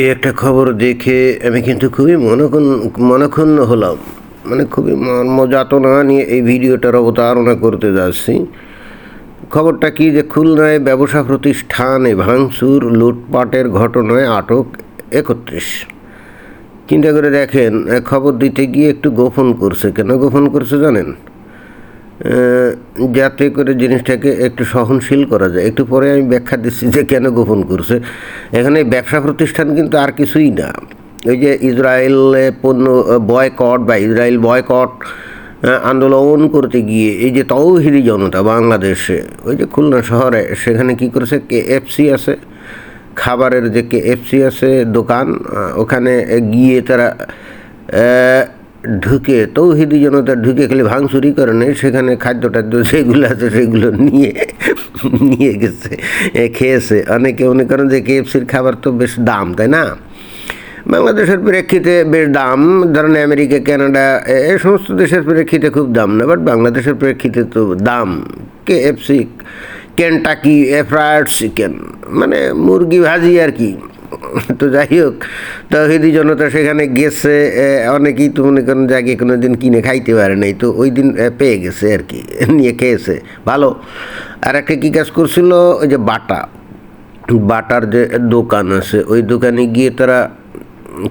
এই একটা খবর দেখে আমি কিন্তু খুবই মনক্ষুণ্ণ মনক্ষুণ্ণ হলাম। মানে খুবই মর্মযাতনা নিয়ে এই ভিডিওটার অবতারণা করতে যাচ্ছি। খবরটা কি যে খুলনায় ব্যবসা প্রতিষ্ঠানে ভাঙচুর, লুটপাটের ঘটনায় আটক একত্রিশ। চিন্তা করে দেখেন খবর দিতে গিয়ে একটু গোপন করছে কেন? গোপন করছে জানেন? যাতে করে জিনিসটাকে একটু সহনশীল করা যায়। একটু পরে আমি ব্যাখ্যা দিচ্ছি যে কেন গোপন করছে। এখানে ব্যবসা প্রতিষ্ঠান কিন্তু আর কিছুই না। ওই যে ইসরায়েলে পণ্য বয়কট বা ইসরায়েল বয়কট আন্দোলন করতে গিয়ে এই যে তৌহিদি জনতা বাংলাদেশে, ওই যে খুলনা শহরে, সেখানে কি করেছে? কে এফসি আছে, খাবারের যে কে এফসি আছে দোকান ওখানে গিয়ে তারা ঢুকে, তৌহিদি জনতা ঢুকে খালি ভাঙচুরি করে নেই, সেখানে খাদ্য টাদ্য যেগুলো আছে সেগুলো নিয়ে নিয়ে গেছে খেয়েছে। অনেকে মনে করেন যে কেএফসির খাবার তো বেশ দাম, তাই না? বাংলাদেশের প্রেক্ষিতে বেশ দাম। ধরেন আমেরিকা, কানাডা, এ সমস্ত দেশের প্রেক্ষিতে খুব দাম না, বাট বাংলাদেশের প্রেক্ষিতে তো দাম। K FC Kentucky fried chicken মানে মুরগি ভাজি আর কি। তো যাই হোক, তহিদি জনতা সেখানে গেছে অনেকেই তো মনে করেন আগে কোনো দিন কিনে খাইতে পারে নাই, তো ওই দিন পেয়ে গেছে আর কি, নিয়ে খেয়েছে, ভালো। আর একটা কী কাজ করছিল, ওই যে বাটা, বাটার যে দোকান আছে, ওই দোকানে গিয়ে তারা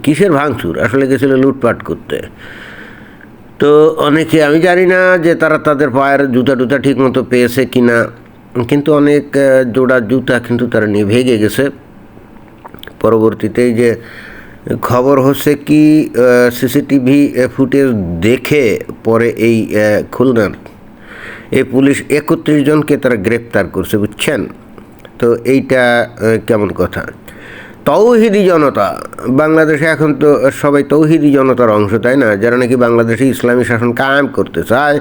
কিসের ভাঙচুর? আসলে গেছিল লুটপাট করতে। তো অনেকে, আমি জানি না যে তারা তাদের পায়ের জুতা টুতা ঠিক মতো পেয়েছে কি না কিন্তু অনেক জোড়া জুতা কিন্তু তারা নিয়ে ভেগে গেছে। পরবর্তীতে যে খবর হচ্ছে কি সিসিটিভি ফুটেজ দেখে পরে এই খুলনার এই পুলিশ একত্রিশ জনকে তারা গ্রেপ্তার করছে, বুঝছেন? তো এইটা কেমন কথা? তৌহিদি জনতা, বাংলাদেশে এখন তো সবাই তৌহিদি জনতার অংশ, তাই না? যারা নাকি বাংলাদেশে ইসলামী শাসন কায়েম করতে চায়,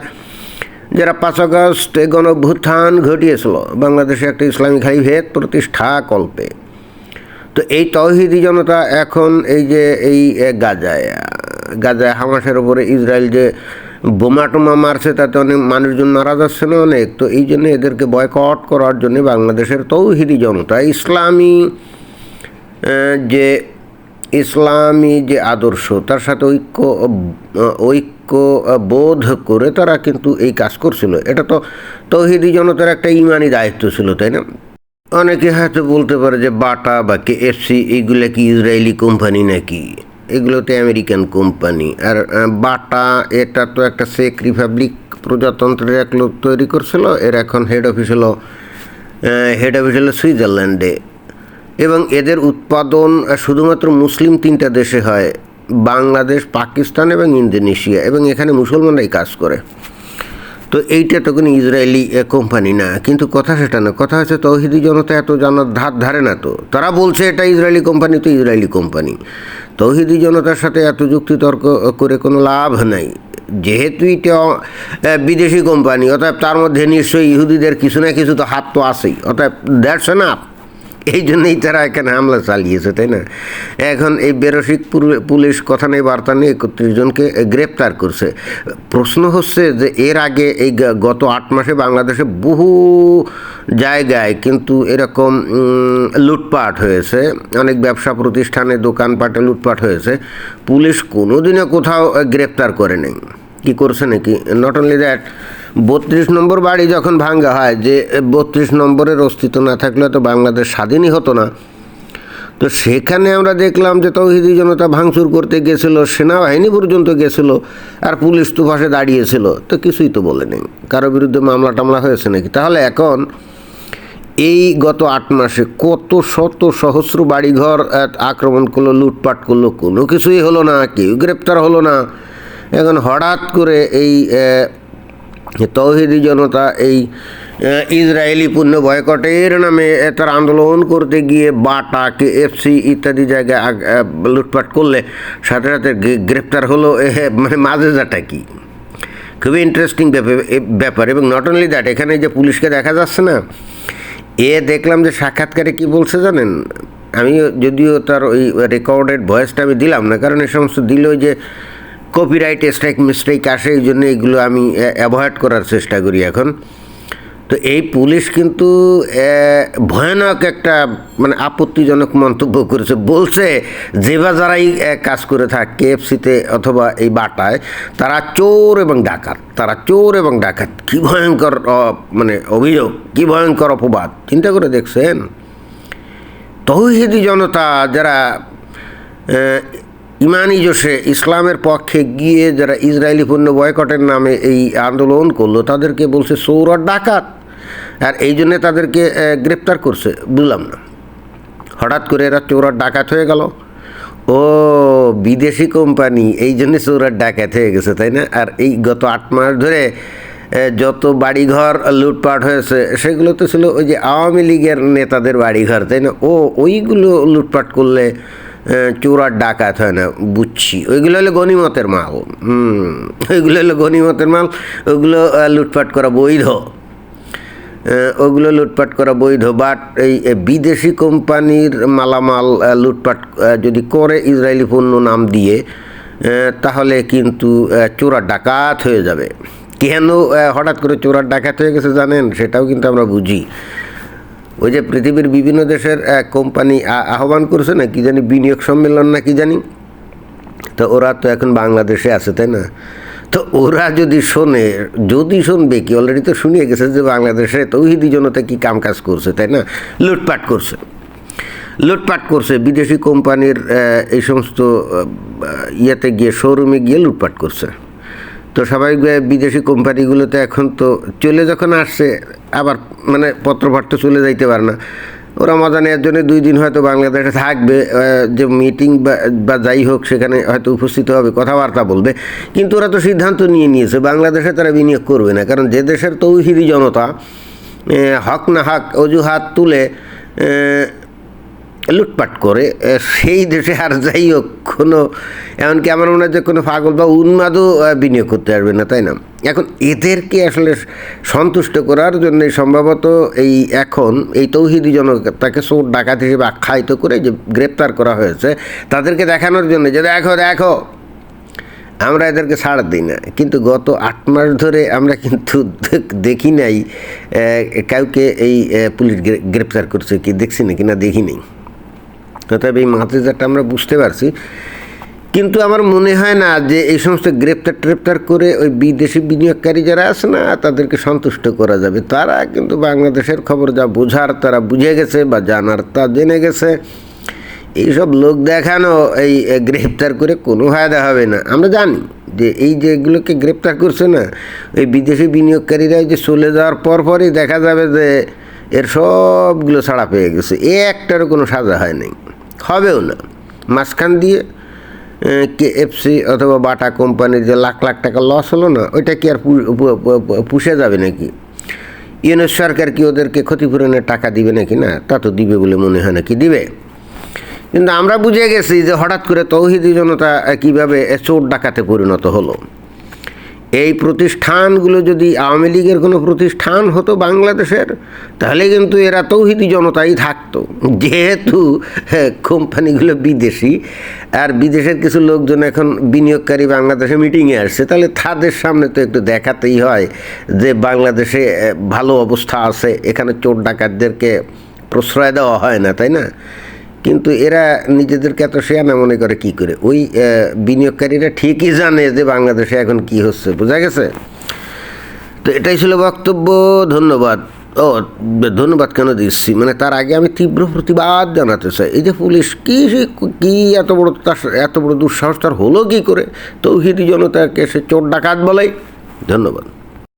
যারা পাঁচ আগস্ট গণভ্যুত্থান ঘটিয়েছিল, বাংলাদেশে একটা ইসলামী খালিভেদ প্রতিষ্ঠা কল্পে। তো এই তৌহিদি জনতা এখন এই যে এই গাজায় গাজায় হামাসের ওপরে ইসরায়েল যে বোমা টোমা মারছে, তাতে অনেক মানুষজন মারা যাচ্ছে না অনেক। তো এই জন্য এদেরকে বয়কট করার জন্য বাংলাদেশের তৌহিদি জনতা, ইসলামী যে ইসলামী যে আদর্শ, তার সাথে ঐক্য ঐক্য বোধ করে তারা কিন্তু এই কাজ করছিল। এটা তো তৌহিদি জনতার একটা ইমানি দায়িত্ব ছিল, তাই না? অনেকে হয়তো বলতে পারে যে বাটা বা কে এফসি এইগুলো কি ইসরায়েলি কোম্পানি নাকি? এগুলো তো আমেরিকান কোম্পানি। আর বাটা, এটা তো একটা চেক রিপাবলিক প্রজাতন্ত্রের এক লোক তৈরি করছিল, এর এখন হেড অফিস হলো হেড অফিস হলো সুইজারল্যান্ডে। এবং এদের উৎপাদন শুধুমাত্র মুসলিম তিনটা দেশে হয়, বাংলাদেশ, পাকিস্তান এবং ইন্দোনেশিয়া। এবং এখানে মুসলমানরাই কাজ করে। তো এইটা তো কোনো ইসরায়েলি কোম্পানি না। কিন্তু কথা সেটা না। কথা হচ্ছে তৌহিদি জনতা এত জানার ধার ধারে না তো। তারা বলছে এটা ইসরায়েলি কোম্পানি তো ইসরায়েলি কোম্পানি তৌহিদি জনতার সাথে এত যুক্তি তর্ক করে কোনো লাভ নাই। যেহেতু এটা বিদেশি কোম্পানি অতএব তার মধ্যে নিশ্চয়ই ইহুদিদের কিছু না কিছু তো হাত তো আছেই। অতএব দ্যাটস এনাফ এই জন্যই তারা এখানে হামলা চালিয়েছে, তাই না? এখন এই বেরসিক পুলিশ কথা নেই বার্তা নেই একত্রিশ জনকে গ্রেপ্তার করছে। প্রশ্ন হচ্ছে যে এর আগে এই গত আট মাসে বাংলাদেশে বহু জায়গায় কিন্তু এরকম লুটপাট হয়েছে। অনেক ব্যবসা প্রতিষ্ঠানে, দোকানপাটে লুটপাট হয়েছে। পুলিশ কোনোদিনও কোথাও গ্রেপ্তার করে নেই কি করছে নাকি? নট অনলি দ্যাট বত্রিশ নম্বর বাড়ি যখন ভাঙ্গা হয়, যে বত্রিশ নম্বরের অস্তিত্ব না থাকলে তো বাংলাদেশ স্বাধীনই হতো না। তো সেখানে আমরা দেখলাম যে তৌহিদি জনতা ভাঙচুর করতে গেছিল, সেনাবাহিনী পর্যন্ত গেছিল, আর পুলিশ তো পাশে দাঁড়িয়েছিল। তো কিছুই তো বলে নেই। কারও বিরুদ্ধে মামলা টামলা হয়েছে নাকি? তাহলে এখন এই গত আট মাসে কত শত সহস্র বাড়িঘর আক্রমণ করল, লুটপাট করল, কোনো কিছুই হলো না, কেউ গ্রেপ্তার হলো না। এখন হঠাৎ করে এই তৌহিদি জনতা এই ইসরায়েলি পণ্য বয়কটের নামে তারা আন্দোলন করতে গিয়ে বাটা কে এফসি ইত্যাদি জায়গায় লুটপাট করলে সাথে সাথে গ্রে- গ্রেপ্তার হলো মানে মাজেজাটা কি? খুবই ইন্টারেস্টিং ব্যাপার। এবং নট অনলি দ্যাট এখানে যে পুলিশকে দেখা যাচ্ছে না, এ দেখলাম যে সাক্ষাৎকারে কি বলছে জানেন? আমি যদিও তার ওই রেকর্ডেড ভয়েসটা আমি দিলাম না, কারণ এ সমস্ত দিলে যে কপিরাইট স্ট্রাইক মিস্টেক আসে, এই জন্য এগুলো আমি অ্যাভয়েড করার চেষ্টা করি এখন। তো এই পুলিশ কিন্তু ভয়ানক একটা মানে আপত্তিজনক মন্তব্য করেছে। বলছে, যে বা যারাই কাজ করে থাকে, কেএফসিতে অথবা এই বাটায়, তারা চোর এবং ডাকাত। তারা চোর এবং ডাকাত। কি ভয়ঙ্কর মানে অভিযোগ, কি ভয়ঙ্কর অপবাদ। চিন্তা করে দেখছেন? তৌহিদি জনতা যারা ইমানি জোশে ইসলামের পক্ষে গিয়ে যারা ইসরায়েলি পণ্য বয়কটের নামে এই আন্দোলন করল, তাদেরকে বলছে সৌর ডাকাত। আর এই জন্যে তাদেরকে গ্রেপ্তার করছে, বুঝলাম না। হঠাৎ করে এরা চোরার ডাকাত হয়ে গেল। ও, বিদেশি কোম্পানি, এই জন্যে চোরার ডাকাত হয়ে গেছে, তাই না? আর এই গত আট মাস ধরে যত বাড়িঘর লুটপাট হয়েছে, সেগুলো তো ছিল ওই যে আওয়ামী লীগের নেতাদের বাড়িঘর, তাই না? ও, ওইগুলো লুটপাট করলে চোরার ডাকাত হয় না বুঝছি ওইগুলো হলো গনিমতের মাল। হুম, ওইগুলো হলো গনিমতের মাল ওইগুলো লুটপাট করা বৈধ। ওগুলো লুটপাট করা বৈধ, বাট এই বিদেশি কোম্পানির মালামাল লুটপাট যদি করে ইসরায়েলি পণ্য নাম দিয়ে তাহলে কিন্তু চোরা ডাকাত হয়ে যাবে। কেন হঠাৎ করে চোরার ডাকাত হয়ে গেছে জানেন? সেটাও কিন্তু আমরা বুঝি। ওই যে পৃথিবীর বিভিন্ন দেশের কোম্পানি আহ্বান করছে না, কি জানি বিনিয়োগ সম্মেলন না কি জানি। তো ওরা তো এখন বাংলাদেশে আছে, তাই না? তো ওরা যদি শোনে, যদি শুনবে, কি অলরেডি তো শুনিয়ে গেছে যে বাংলাদেশে তৌহিদি জনতা কি কাম কাজ করছে, তাই না? লুটপাট করছে। লুটপাট করছে, বিদেশি কোম্পানির এই সমস্ত ইয়েতে গিয়ে শোরুমে গিয়ে লুটপাট করছে। তো স্বাভাবিকভাবে বিদেশি কোম্পানিগুলোতে এখন তো চলে যখন আসছে, আবার মানে পত্রপাঠ্য চলে যাইতে পারে না। ওরা মজা নেওয়ার জন্য দুই দিন হয়তো বাংলাদেশে থাকবে যে মিটিং বা যাই হোক সেখানে হয়তো উপস্থিত হবে, কথাবার্তা বলবে। কিন্তু ওরা তো সিদ্ধান্ত নিয়ে নিয়েছে, বাংলাদেশে তারা বিনিয়োগ করবে না। কারণ যে দেশের তৌহিদি জনতা হক না হক অজুহাত তুলে লুটপাট করে সেই দেশে আর যাই হোক, কোনো, এমনকি আমার মনে হয় যে কোনো পাগল বা উন্মাদও বিনিয়োগ করতে পারবে না, তাই না? এখন এদেরকে আসলে সন্তুষ্ট করার জন্য সম্ভবত এই এখন এই তৌহিদি জনতাকে চোর, ডাকাত হিসেবে আখ্যায়িত করে যে গ্রেপ্তার করা হয়েছে, তাদেরকে দেখানোর জন্য যে দেখো দেখো, আমরা এদেরকে ছাড় দিই না। কিন্তু গত আট মাস ধরে আমরা কিন্তু দেখ- দেখি নাই কাউকে এই পুলিশ গ্রে- গ্রেপ্তার করছে কি, দেখছি না দেখিনি তথাপি এই মাতৃজারটা আমরা বুঝতে পারছি। কিন্তু আমার মনে হয় না যে এই সমস্ত গ্রেপ্তার ট্রেপ্তার করে ওই বিদেশি বিনিয়োগকারী যারা আছে না, তাদেরকে সন্তুষ্ট করা যাবে। তারা কিন্তু বাংলাদেশের খবর যা বোঝার, তারা বুঝে গেছে বা জানার তা জেনে গেছে। এইসব লোক দেখানো, এই গ্রেপ্তার করে কোনো ফায়দা হবে না। আমরা জানি যে এই যে এগুলোকে গ্রেপ্তার করছে না, ওই বিদেশি বিনিয়োগকারীরা যে চলে যাওয়ার পর পরই দেখা যাবে যে এর সবগুলো ছাড়া পেয়ে গেছে। এ একটারও কোনো সাজা হয় নাই। হবেও না। মাঝখান দিয়ে কে এফসি অথবা বাটা কোম্পানির যে লাখ লাখ টাকা লস হলো না, ওইটা কি আর পুষে যাবে নাকি? ইউনেস সরকার কি ওদেরকে ক্ষতিপূরণের টাকা দিবে নাকি? না, তা তো দিবে বলে মনে হয় নাকি দিবে। কিন্তু আমরা বুঝে গেছি যে হঠাৎ করে তৌহিদি জনতা কীভাবে চোর ডাকাতে পরিণত হলো। এই প্রতিষ্ঠানগুলো যদি আওয়ামী লীগের কোনো প্রতিষ্ঠান হতো বাংলাদেশের, তাহলে কিন্তু এরা তৌহিদি জনতাই থাকতো। যেহেতু কোম্পানিগুলো বিদেশি, আর বিদেশের কিছু লোকজন এখন বিনিয়োগকারী বাংলাদেশে মিটিংয়ে আসছে, তাহলে তাদের সামনে তো একটু দেখাতেই হয় যে বাংলাদেশে ভালো অবস্থা আছে, এখানে চোর ডাকাতদেরকে প্রশ্রয় দেওয়া হয় না, তাই না? কিন্তু এরা নিজেদেরকে এত শেয়ানা মনে করে কি করে? ওই বিনিয়োগকারীরা ঠিকই জানে যে বাংলাদেশে এখন কি হচ্ছে, বোঝা গেছে? তো এটাই ছিল বক্তব্য, ধন্যবাদ। ও, ধন্যবাদ কেন দিচ্ছি? মানে তার আগে আমি তীব্র প্রতিবাদ জানাতে চাই। এই যে পুলিশ কি কি এত বড় তার, এত বড় দুঃসাহস তার হলো কি করে? তৌহিদি জনতাকে সে চোর ডাকাত বলে। ধন্যবাদ।